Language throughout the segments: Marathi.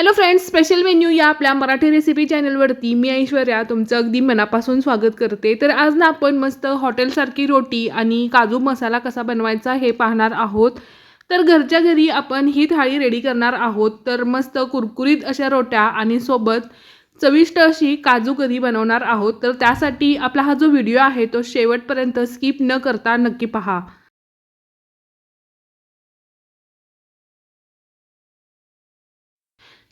हॅलो फ्रेंड्स स्पेशल मेन्यू या आपल्या मराठी रेसिपी चॅनलवरती मी ऐश्वर्या तुमचं अगदी मनापासून स्वागत करते. तर आज ना आपण मस्त हॉटेलसारखी रोटी आणि काजू मसाला कसा बनवायचा हे पाहणार आहोत. तर घरच्या घरी आपण ही थाळी रेडी करणार आहोत. तर मस्त कुरकुरीत अशा रोट्या आणि सोबत चविष्ट अशी काजू करी बनवणार आहोत. तर त्यासाठी आपला हा जो व्हिडिओ आहे तो शेवटपर्यंत स्किप न करता नक्की पहा.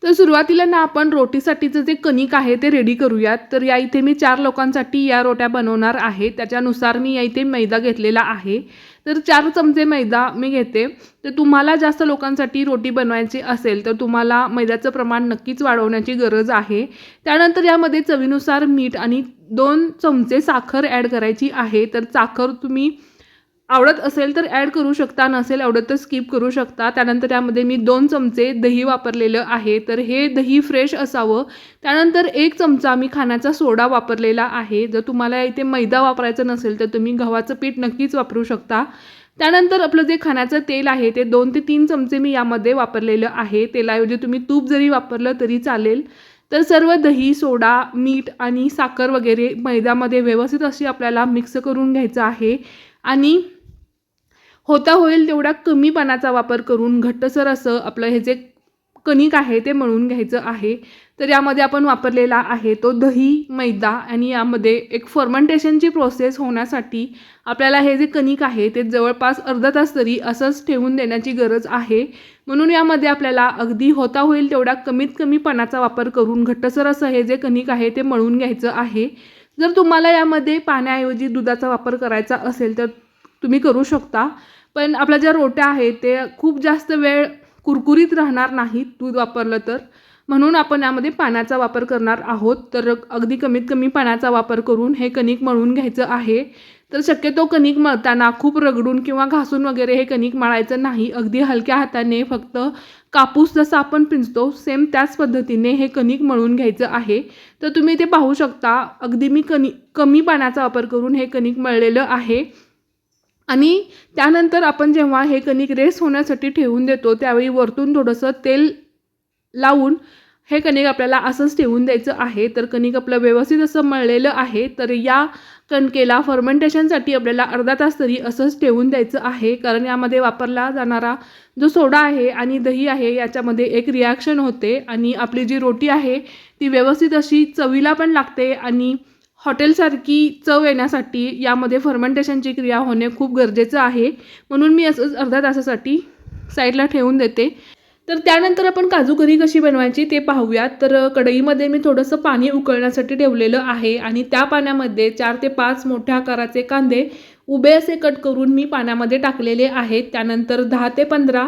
तर सुरुवातीला ना आपण रोटीसाठीचं जे कणिक आहे ते रेडी करूयात. तर या इथे मी चार लोकांसाठी या रोट्या बनवणार आहे. त्याच्यानुसार मी या इथे मैदा घेतलेला आहे. तर चार चमचे मैदा मी घेते. तर तुम्हाला जास्त लोकांसाठी रोटी बनवायची असेल तर तुम्हाला मैद्याचं प्रमाण नक्कीच वाढवण्याची गरज आहे. त्यानंतर यामध्ये चवीनुसार मीठ आणि दोन चमचे साखर ॲड करायची आहे. तर साखर तुम्ही आवडत असेल तर ॲड करू शकता नसेल आवडत तर स्किप करू शकता. त्यानंतर त्यामध्ये मी दोन चमचे दही वापरलेलं आहे. तर हे दही फ्रेश असावं. त्यानंतर एक चमचा मी खाण्याचा सोडा वापरलेला आहे. जर तुम्हाला इथे मैदा वापरायचा नसेल तर तुम्ही गव्हाचं पीठ नक्कीच वापरू शकता. त्यानंतर आपलं जे खाण्याचं तेल आहे ते दोन ते तीन चमचे मी यामध्ये वापरलेलं आहे. तेलाऐवजी तुम्ही तूप जरी वापरलं तरी चालेल. तर सर्व दही सोडा मीठ आणि साखर वगैरे मैद्यामध्ये व्यवस्थित अशी आपल्याला मिक्स करून घ्यायचं आहे. आणि होता होईल तेवढा कमी वापर करून घट्टसर असं आपलं हे जे कणिक आहे ते मळून घ्यायचं आहे. तर यामध्ये आपण वापरलेला आहे तो दही मैदा आणि यामध्ये एक फर्मेंटेशनची प्रोसेस होण्यासाठी आपल्याला हे जे कणिक आहे ते जवळपास अर्धा तास तरी असंच ठेवून देण्याची गरज आहे. म्हणून यामध्ये आपल्याला अगदी होता होईल तेवढा कमीत कमी वापर करून घट्टसर असं हे जे कणिक आहे ते मळून घ्यायचं आहे. जर तुम्हाला यामध्ये पाण्याऐवजी दुधाचा वापर करायचा असेल तर तुम्ही करू शकता. पण आपल्या ज्या रोट्या आहेत ते खूप जास्त वेळ कुरकुरीत राहणार नाहीत दूध वापरलं तर. म्हणून आपण यामध्ये पाण्याचा वापर करणार आहोत. तर अगदी कमीत कमी पाण्याचा वापर करून हे कणिक मळून घ्यायचं आहे. तर शक्यतो कणिक मळताना खूप रगडून किंवा घासून वगैरे हे कणिक मळायचं नाही. अगदी हलक्या हाताने फक्त कापूस जसा आपण पिंजतो सेम त्याच पद्धतीने हे कणिक मळून घ्यायचं आहे. तर तुम्ही ते पाहू शकता. अगदी मी कणी कमी पाण्याचा वापर करून हे कणिक मळलेलं आहे. आणि त्यानंतर आपण जेव्हा हे कणिक रेस्ट होण्यासाठी ठेवून देतो त्यावेळी वरतून थोडंसं तेल लावून हे कणिक आपल्याला असंच ठेवून द्यायचं आहे. तर कणिक आपलं व्यवस्थित असं मळलेलं आहे तर या कणकेला फर्मेंटेशनसाठी आपल्याला अर्धा तास तरी असंच ठेवून द्यायचं आहे. कारण यामध्ये वापरला जाणारा जो सोडा आहे आणि दही आहे याच्यामध्ये एक रिॲक्शन होते आणि आपली जी रोटी आहे ती व्यवस्थित अशी चवीला पण लागते आणि हॉटेलसारखी चव येण्यासाठी यामध्ये फर्मेंटेशनची क्रिया होणे खूप गरजेचं आहे. म्हणून मी असंच अर्ध्या तासासाठी साईडला ठेवून देते. तर त्यानंतर आपण काजू करी कशी बनवायची ते पाहूयात. तर कढईमध्ये मी थोडंसं पाणी उकळण्यासाठी ठेवलेलं आहे आणि त्या पाण्यामध्ये चार ते पाच मोठ्या आकाराचे कांदे उभे असे कट करून मी पाण्यामध्ये टाकलेले आहेत. त्यानंतर दहा ते पंधरा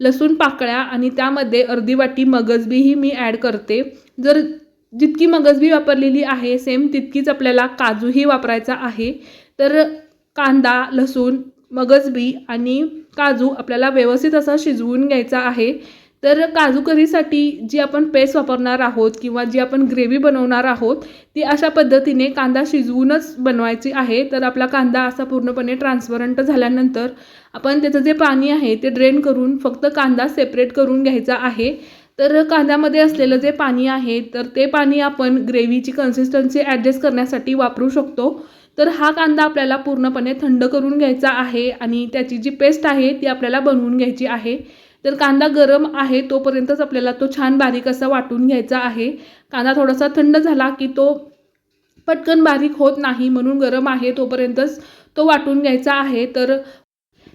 लसूण पाकळ्या आणि त्यामध्ये अर्धी वाटी मगजबीही मी ॲड करते. जर जितकी मगजबी वापरलेली आहे सेम तितकीच आपल्याला काजूही वापरायचा आहे. तर कांदा लसूण मगजबी आणि काजू आपल्याला व्यवस्थित असा शिजवून घ्यायचा आहे. तर काजू करीसाठी जी आपण पेस्ट वापरणार आहोत किंवा जी आपण ग्रेव्ही बनवणार आहोत ती अशा पद्धतीने कांदा शिजवूनच बनवायची आहे. तर आपला कांदा असा पूर्णपणे ट्रान्सपरंट झाल्यानंतर आपण त्याचं जे पाणी आहे ते ड्रेन करून फक्त कांदा सेपरेट करून घ्यायचा आहे. तर कांद्यामध्ये असलेलं जे पाणी आहे तर ते पाणी आपण ग्रेव्हीची कन्सिस्टन्सी ॲडजस्ट करण्यासाठी वापरू शकतो. तर हा कांदा आपल्याला पूर्णपणे थंड करून घ्यायचा आहे आणि त्याची जी पेस्ट आहे ती आपल्याला बनवून घ्यायची आहे. तर कांदा गरम आहे तोपर्यंतच आपल्याला तो छान बारीक असा वाटून घ्यायचा आहे. कांदा थोडासा थंड झाला की तो पटकन बारीक होत नाही म्हणून गरम आहे तोपर्यंतच तो वाटून घ्यायचा आहे. तर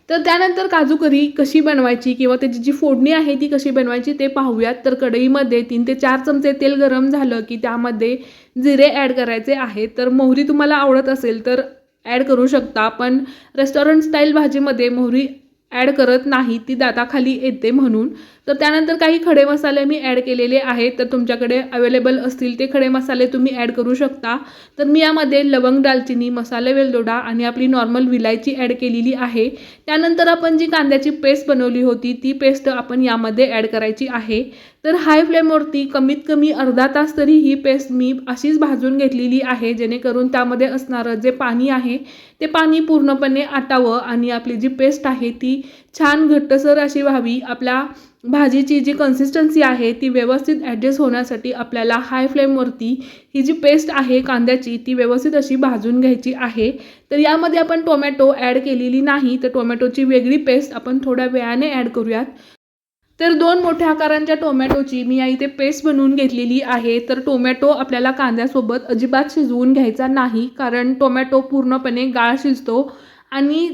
तर त्यानंतर काजू करी कशी बनवायची किंवा त्याची जी फोडणी आहे ती कशी बनवायची ते पाहूयात. तर कढईमध्ये तीन ते चार चमचे तेल गरम झालं की त्यामध्ये जिरे ॲड करायचे आहेत. तर मोहरी तुम्हाला आवडत असेल तर ॲड करू शकता पण रेस्टॉरंट स्टाईल भाजीमध्ये मोहरी ॲड करत नाही ती दाताखाली येते म्हणून. तर त्यानंतर काही खडे मसाले मी ॲड केलेले आहेत. तर तुमच्याकडे अवेलेबल असतील ते खडे मसाले तुम्ही ॲड करू शकता. तर मी यामध्ये लवंग दालचिनी मसाले वेलदोडा आणि आपली नॉर्मल विलायची ॲड केलेली आहे. त्यानंतर आपण जी कांद्याची पेस्ट बनवली होती ती पेस्ट आपण यामध्ये ॲड करायची आहे. तर हाय फ्लेमवरती कमीत कमी अर्धा तास तरी ही पेस्ट मी अशीच भाजून घेतलेली आहे. जेणेकरून त्यामध्ये असणारं जे पाणी आहे ते पाणी पूर्णपणे आटावं आणि आपली जी पेस्ट आहे ती छान घट्टसर अशी व्हावी. आपल्या भाजीची जी कन्सिस्टन्सी आहे ती व्यवस्थित ॲडजस्ट होण्यासाठी आपल्याला हाय फ्लेमवरती ही जी पेस्ट आहे कांद्याची ती व्यवस्थित अशी भाजून घ्यायची आहे. तर यामध्ये आपण टोमॅटो ॲड केलेली नाही तर टोमॅटोची वेगळी पेस्ट आपण थोड्या वेळाने ॲड करूयात. तर दोन मोठ्या आकारांच्या टोमॅटोची मी या इथे पेस्ट बनवून घेतलेली आहे. तर टोमॅटो आपल्याला कांद्यासोबत अजिबात शिजवून घ्यायचा नाही कारण टोमॅटो पूर्णपणे गाळ शिजतो आणि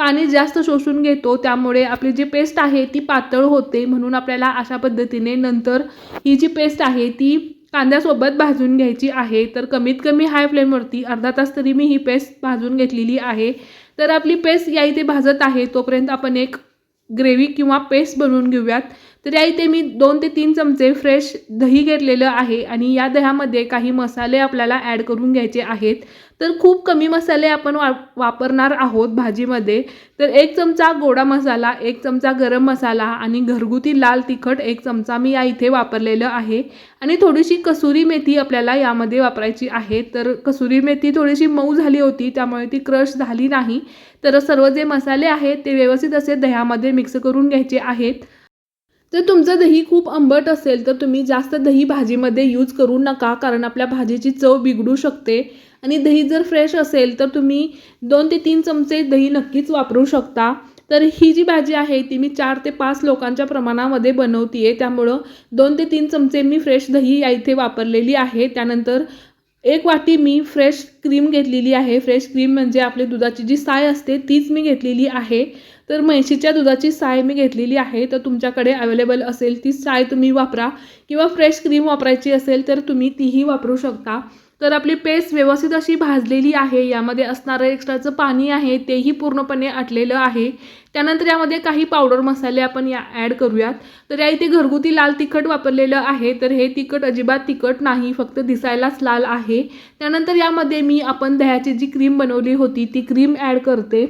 पाणी जास्त शोषून घेतो त्यामुळे आपली जी पेस्ट आहे ती पातळ होते म्हणून आपल्याला अशा पद्धतीने नंतर ही जी पेस्ट आहे ती कांद्यासोबत भाजून घ्यायची आहे. तर कमीत कमी हाय फ्लेमवरती अर्धा तास तरी मी ही पेस्ट भाजून घेतलेली आहे. तर आपली पेस्ट या इथे भाजत आहे तोपर्यंत आपण एक ग्रेव्ही किंवा पेस्ट बनवून घेऊयात. तर या इथे मी दोन ते तीन चमचे फ्रेश दही घेतलेलं आहे आणि या दह्यामध्ये काही मसाले आपल्याला ॲड करून घ्यायचे आहेत. तर खूप कमी मसाले आपण वा वापरणार आहोत भाजीमध्ये. तर एक चमचा गोडा मसाला एक चमचा गरम मसाला आणि घरगुती लाल तिखट एक चमचा मी या इथे वापरलेलं आहे. आणि थोडीशी कसुरी मेथी आपल्याला यामध्ये वापरायची आहे. तर कसुरी मेथी थोडीशी मऊ झाली होती त्यामुळे ती क्रश झाली नाही. तर सर्व जे मसाले आहेत ते व्यवस्थित असे दह्यामध्ये मिक्स करून घ्यायचे आहेत. जर तुमचं दही खूप आंबट असेल तर तुम्ही जास्त दही भाजीमध्ये यूज करू नका कारण आपल्या भाजीची चव बिघडू शकते. आणि दही जर फ्रेश असेल तर तुम्ही दोन ते तीन चमचे दही नक्कीच वापरू शकता. तर ही जी भाजी आहे ती मी चार ते पाच लोकांच्या प्रमाणामध्ये बनवते आहे त्यामुळं दोन ते तीन चमचे मी फ्रेश दही या इथे वापरलेली आहे. त्यानंतर एक वाटी मी फ्रेश क्रीम घेतलेली आहे. फ्रेश क्रीम म्हणजे आपली दुधाची जी साय असते तीच मी घेतलेली आहे. तर म्हैशीच्या दुधाची साय मी घेतलेली आहे तर तुमच्याकडे अवेलेबल असेल ती साय तुम्ही वापरा. किंवा फ्रेश क्रीम वापरायची असेल तर तुम्ही तीही वापरू शकता. तर आपली पेस्ट व्यवस्थित अशी भाजलेली आहे यामध्ये असणारं एक्स्ट्राचं पाणी आहे तेही पूर्णपणे आटलेलं आहे. त्यानंतर यामध्ये काही पावडर मसाले आपण या ॲड करूयात. तर या इथे घरगुती लाल तिखट वापरलेलं आहे तर हे तिखट अजिबात तिखट नाही फक्त दिसायलाच लाल आहे. त्यानंतर यामध्ये मी आपण दह्याची जी क्रीम बनवली होती ती क्रीम ॲड करते.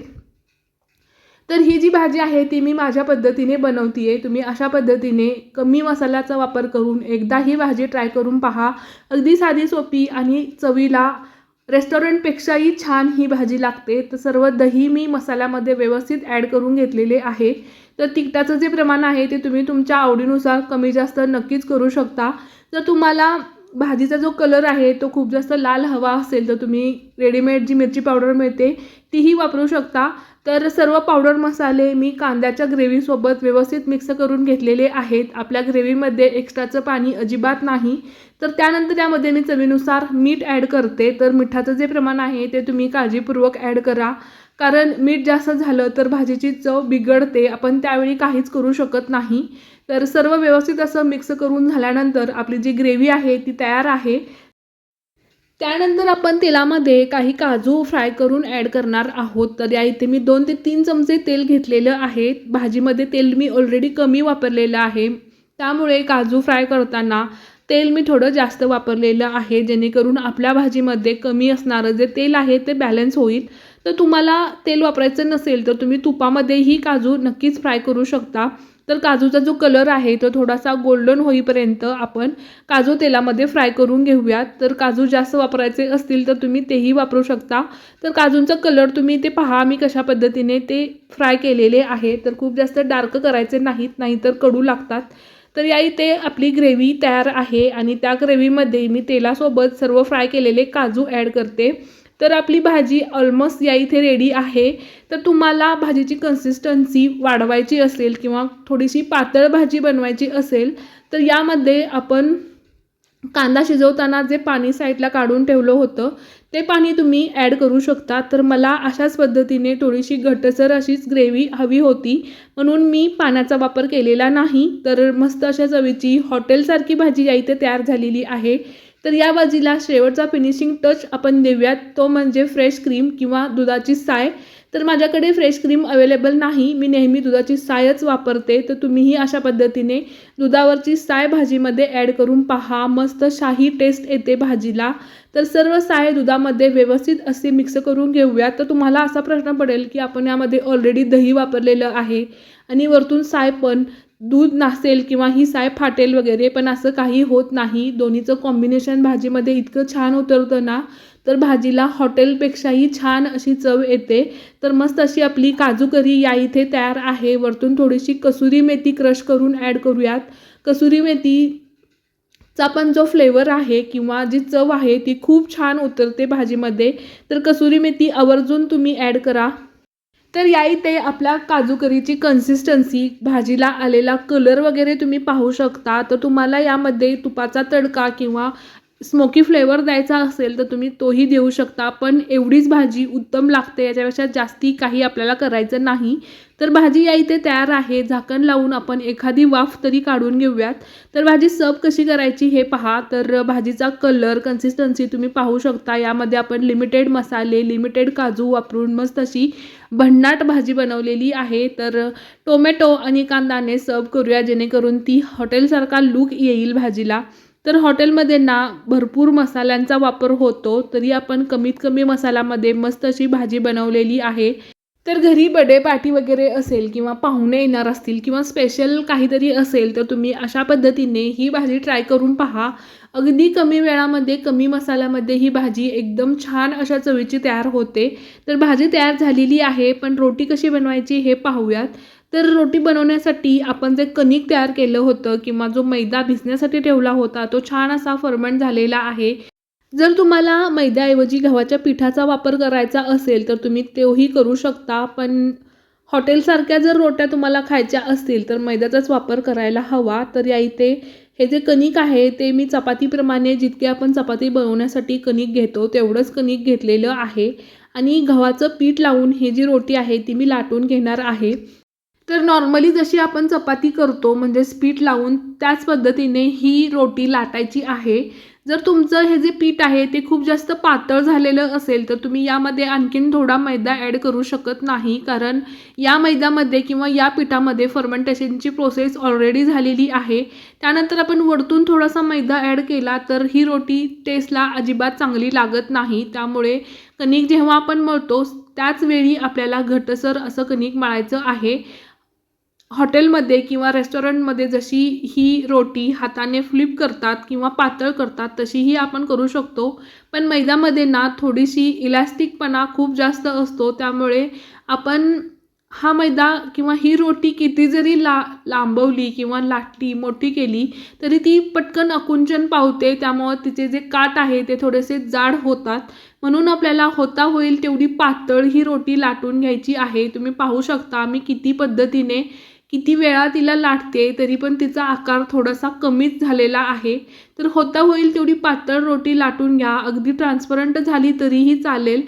तर ही जी भाजी आहे ती मी माझ्या पद्धतीने बनवते आहे तुम्ही अशा पद्धतीने कमी मसाल्याचा वापर करून एकदा ही भाजी ट्राय करून पहा. अगदी साधी सोपी आणि चवीला रेस्टॉरंटपेक्षाही छान ही भाजी लागते. तर सर्व दही मी मसाल्यामध्ये व्यवस्थित ॲड करून घेतलेले आहे. तर तिखटाचं जे प्रमाण आहे ते तुम्ही तुमच्या आवडीनुसार कमी जास्त नक्कीच करू शकता. जर तुम्हाला भाजीचा जो कलर आहे तो खूप जास्त लाल हवा असेल तर तुम्ही रेडीमेड जी मिरची पावडर मिळते तीही वापरू शकता. तर सर्व पावडर मसाले मी कांद्याच्या ग्रेव्हीसोबत व्यवस्थित मिक्स करून घेतलेले आहेत. आपल्या ग्रेव्हीमध्ये एक्स्ट्राचं पाणी अजिबात नाही. तर त्यानंतर त्यामध्ये मी चवीनुसार मीठ ॲड करते. तर मिठाचं जे प्रमाण आहे ते तुम्ही काळजीपूर्वक ॲड करा. कारण मीठ जास्त झालं तर भाजीची चव बिघडते. आपण त्यावेळी काहीच करू शकत नाही. तर सर्व व्यवस्थित असं मिक्स करून झाल्यानंतर आपली जी ग्रेव्ही आहे ती तयार आहे. त्यानंतर आपण तेलामध्ये काही काजू फ्राय करून ॲड करणार आहोत. तर या इथे मी दोन ते तीन चमचे तेल घेतलेलं आहे. भाजीमध्ये तेल मी ऑलरेडी कमी वापरलेलं आहे. त्यामुळे काजू फ्राय करताना तेल मी थोडं जास्त वापरलेलं आहे जेणेकरून आपल्या भाजीमध्ये कमी असणारं जे तेल आहे ते बॅलन्स होईल. तर तुम्हाला तेल वापरायचं नसेल तर तुम्ही तुपामध्येही काजू नक्कीच फ्राय करू शकता. तर काजूचा जो कलर आहे तो थोडासा गोल्डन होईपर्यंत आपण काजू तेलामध्ये फ्राय करून घेऊयात. तर काजू जास्त वापरायचे असतील तर तुम्ही तेही वापरू शकता. तर काजूंचा कलर तुम्ही ते पहा मी कशा पद्धतीने ते फ्राय केलेले आहे. तर खूप जास्त डार्क करायचे नाहीत नाहीतर कडू लागतात. तर या इथे आपली ग्रेव्ही तयार आहे आणि त्या ग्रेव्हीमध्ये मी तेलासोबत सर्व फ्राय केलेले काजू ॲड करते. तर आपली भाजी ऑलमोस्ट या इथे रेडी आहे. तर तुम्हाला भाजीची कन्सिस्टन्सी वाढवायची असेल किंवा थोडीशी पातळ भाजी बनवायची असेल तर यामध्ये आपण कांदा शिजवताना जे पाणी साईडला काढून ठेवलं होतं ते पाणी तुम्ही ॲड करू शकता. तर मला अशाच पद्धतीने थोडीशी घटसर अशीच ग्रेव्ही हवी होती. म्हणून मी पाण्याचा वापर केलेला नाही. तर मस्त अशा चवीची हॉटेलसारखी भाजी या इथे तयार झालेली आहे. तर या भाजीला शेवटचा फिनिशिंग टच आपण देऊयात. तो म्हणजे फ्रेश क्रीम किंवा दुधाची साय. तर माझ्याकडे फ्रेश क्रीम अवेलेबल नाही. मी नेहमी दुधाची सायच वापरते. तर तुम्हीही अशा पद्धतीने दुधावरची साय भाजीमध्ये ॲड करून पहा. मस्त शाही टेस्ट येते भाजीला. तर सर्व साय दुधामध्ये व्यवस्थित असे मिक्स करून घेऊया तर तुम्हाला असा प्रश्न पडेल की आपण यामध्ये ऑलरेडी दही वापरलेलं आहे आणि वरतून साय पण दूध नसेल किंवा ही साय फाटेल वगैरे पण असं काही होत नाही. दोन्हीचं कॉम्बिनेशन भाजीमध्ये इतकं छान उतरतं ना तर भाजीला हॉटेलपेक्षाही छान अशी चव येते. तर मस्त अशी आपली काजू करी या इथे तयार आहे. वरतून थोडीशी कसुरी मेथी क्रश करून ॲड करूयात. कसुरी मेथी चा पण जो फ्लेवर आहे किंवा जी चव आहे ती खूप छान उतरते भाजीमध्ये. तर कसुरी मेथी आवर्जून तुम्ही ॲड करा. तर या इथे आपल्या काजू करीची कन्सिस्टन्सी भाजीला आलेला कलर वगैरे तुम्ही पाहू शकता. तर तुम्हाला यामध्ये तुपाचा तडका किंवा स्मोकी फ्लेवर द्यायचा असेल तर तुम्ही तोही देऊ शकता. पण एवढीच भाजी उत्तम लागते. याच्यापेक्षा जास्ती काही आपल्याला करायचं नाही. तर भाजी या इथे तयार आहे. झाकण लावून आपण एखादी वाफ तरी काढून घेऊयात. तर भाजी सर्व कशी करायची हे पहा. तर भाजीचा कलर कन्सिस्टन्सी तुम्ही पाहू शकता. यामध्ये आपण लिमिटेड मसाले लिमिटेड काजू वापरून मस्त अशी भन्नाट भाजी बनवलेली आहे. तर टोमॅटो आणि कांदाने सर्व करूया. जेणेकरून ती हॉटेलसारखा लूक येईल भाजीला. तर हॉटेलमध्ये ना भरपूर मसाल्यांचा वापर होतो तरी आपण कमीत कमी मसाल्यामध्ये मस्त अशी भाजी बनवलेली आहे. तर घरी बडे पार्टी वगैरे असेल किंवा पाहुणे येणार असतील किंवा स्पेशल काहीतरी असेल तर तुम्ही अशा पद्धतीने ही भाजी ट्राय करून पहा. अगदी कमी वेळामध्ये कमी मसाल्यामध्ये ही भाजी एकदम छान अशा चवीची तयार होते. तर भाजी तयार झालेली आहे पण रोटी कशी बनवायची हे पाहूयात. तर रोटी बनवण्यासाठी आपण जे कणिक तयार केलं होतं किंवा जो मैदा भिजण्यासाठी ठेवला होता तो छान असा फर्मंट झालेला आहे. जर तुम्हाला मैद्याऐवजी गव्हाच्या पिठाचा वापर करायचा असेल तर तुम्ही तोही करू शकता. पण हॉटेलसारख्या जर रोट्या तुम्हाला खायच्या असतील तर मैद्याचाच वापर करायला हवा. तर या इथे हे जे कणिक आहे ते मी चपातीप्रमाणे जितके आपण चपाती बनवण्यासाठी कणिक घेतो तेवढंच कणिक घेतलेलं आहे. आणि गव्हाचं पीठ लावून ही जी रोटी आहे ती मी लाटून घेणार आहे. तर नॉर्मली जशी आपण चपाती करतो म्हणजे पीठ लावून त्याच पद्धतीने ही रोटी लाटायची आहे. जर तुमचं हे जे पीठ आहे ते खूप जास्त पातळ झालेलं असेल तर तुम्ही यामध्ये आणखीन थोडा मैदा ॲड करू शकत नाही. कारण या मैद्यामध्ये किंवा या पिठामध्ये फर्मेंटेशनची प्रोसेस ऑलरेडी झालेली आहे. त्यानंतर आपण वरतून थोडासा मैदा ॲड केला तर ही रोटी टेस्टला अजिबात चांगली लागत नाही. त्यामुळे कणिक जेव्हा आपण मळतो त्याच वेळी आपल्याला घटसर असं कणिक मळायचं आहे. हॉटेलमध्ये किंवा रेस्टॉरंटमध्ये जशी ही रोटी हाताने फ्लिप करतात किंवा पातळ करतात तशीही आपण करू शकतो. पण मैदामध्ये ना थोडीशी इलॅस्टिकपणा खूप जास्त असतो त्यामुळे आपण हा मैदा किंवा ही रोटी किती जरी ला लांबवली किंवा लाटली मोठी केली तरी ती पटकन अकुंचन पावते त्यामुळं तिचे जे काट आहे ते थोडेसे जाड होतात. म्हणून आपल्याला होता होईल तेवढी पातळ ही रोटी लाटून घ्यायची आहे. तुम्ही पाहू शकता मी किती पद्धतीने किती वेळा तिला लाटते तरी पण तिचा आकार थोडासा कमीच झालेला आहे. तर होता होईल तेवढी पातळ रोटी लाटून घ्या. अगदी ट्रान्सपरंट झाली तरीही चालेल.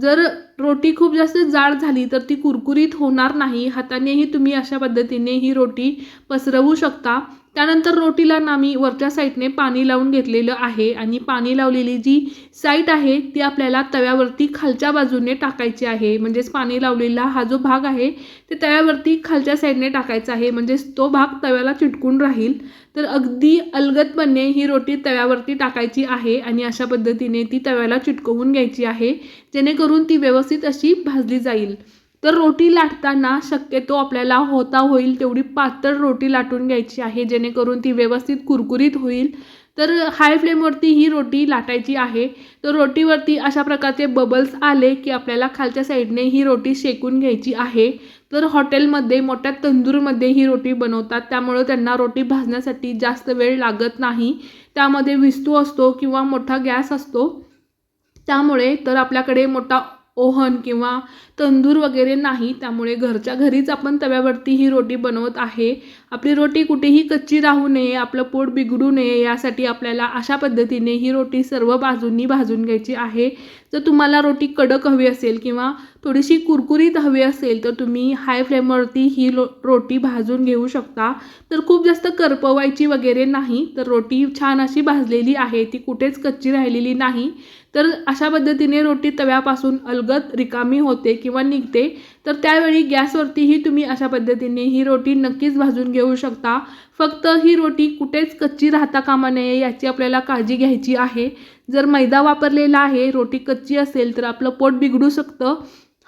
जर रोटी खूप जास्त जाड झाली तर ती कुरकुरीत होणार नाही. हातानेही तुम्ही अशा पद्धतीने ही रोटी पसरवू शकता. त्यानंतर रोटीला ना मी वरच्या साईडने पाणी लावून घेतलेलं आहे आणि पाणी लावलेली जी साईट आहे ती आपल्याला तव्यावरती खालच्या बाजूने टाकायची आहे. म्हणजेच पाणी लावलेला हा जो भाग आहे ते तव्यावरती खालच्या साईडने टाकायचा आहे. म्हणजेच तो भाग तव्याला चिटकून राहील. तर अगदी अलगदपणे ही रोटी तव्यावरती टाकायची आहे आणि अशा पद्धतीने ती तव्याला चिटकवून घ्यायची आहे जेणेकरून ती व्यवस्थित अशी भाजली जाईल. तर रोटी लाटताना शक्यतो आपल्याला होता होईल तेवढी पातळ रोटी लाटून घ्यायची आहे जेणेकरून ती व्यवस्थित कुरकुरीत होईल. तर हाय फ्लेमवरती ही रोटी लाटायची आहे. तर रोटीवरती अशा प्रकारचे बबल्स आले की आपल्याला खालच्या साईडने ही रोटी शेकून घ्यायची आहे. तर हॉटेलमध्ये मोठ्या तंदूरमध्ये ही रोटी बनवतात. त्यामुळं त्यांना रोटी भाजण्यासाठी जास्त वेळ लागत नाही. त्यामध्ये विस्तू असतो किंवा मोठा गॅस असतो. त्यामुळे तर आपल्याकडे मोठा ओहन किंवा तंदूर वगैरे नाही त्यामुळे घरच्या घरीच आपण तव्यावरती ही रोटी बनवत आहे. आपली रोटी कुठेही कच्ची राहू नये आपलं पोट बिघडू नये यासाठी आपल्याला अशा पद्धतीने ही रोटी सर्व बाजूंनी भाजून घ्यायची आहे. जर तुम्हाला रोटी कडक हवी असेल किंवा थोडीशी कुरकुरीत हवी असेल तर तुम्ही हाय फ्लेमवरती ही लो रोटी भाजून घेऊ शकता. तर खूप जास्त करपवायची वगैरे नाही तर रोटी छान अशी भाजलेली आहे ती कुठेच कच्ची राहिलेली नाही. तर अशा पद्धतीने रोटी तव्यापासून अलगद रिकामी होते किंवा निघते तर त्यावेळी गॅसवरतीही तुम्ही अशा पद्धतीने ही रोटी नक्कीच भाजून घेऊ शकता. फक्त ही रोटी कुठेच कच्ची राहता कामा नये याची आपल्याला काळजी घ्यायची आहे. जर मैदा वापरलेला आहे रोटी कच्ची असेल तर आपलं पोट बिघडू शकतं.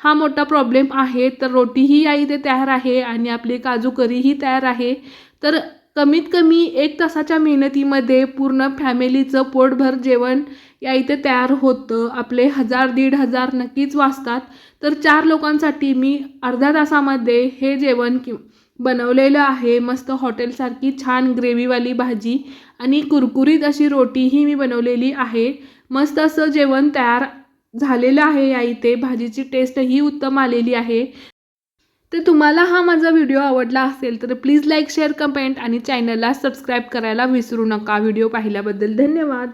हा मोठा प्रॉब्लेम आहे तर रोटीही या इथे तयार आहे आणि आपली काजू करीही तयार आहे. तर कमीत कमी एक तासाच्या मेहनतीमध्ये पूर्ण फॅमिलीचं पोटभर जेवण या इथे तयार होतं. आपले हजार दीड हजार नक्कीच वाचतात तर चार लोकांसाठी मी अर्ध्या तासामध्ये हे जेवण कि बनवलेलं आहे. मस्त हॉटेलसारखी छान ग्रेव्हीवाली भाजी आणि कुरकुरीत अशी रोटीही मी बनवलेली आहे. मस्त असं जेवण तयार झालेलं आहे या इथे. भाजीची टेस्टही उत्तम आलेली आहे. तर तुम्हाला हा माझा व्हिडिओ आवडला असेल तर प्लीज लाईक शेअर कमेंट आणि चॅनलला सबस्क्राईब करायला विसरू नका. व्हिडिओ पाहिल्याबद्दल धन्यवाद.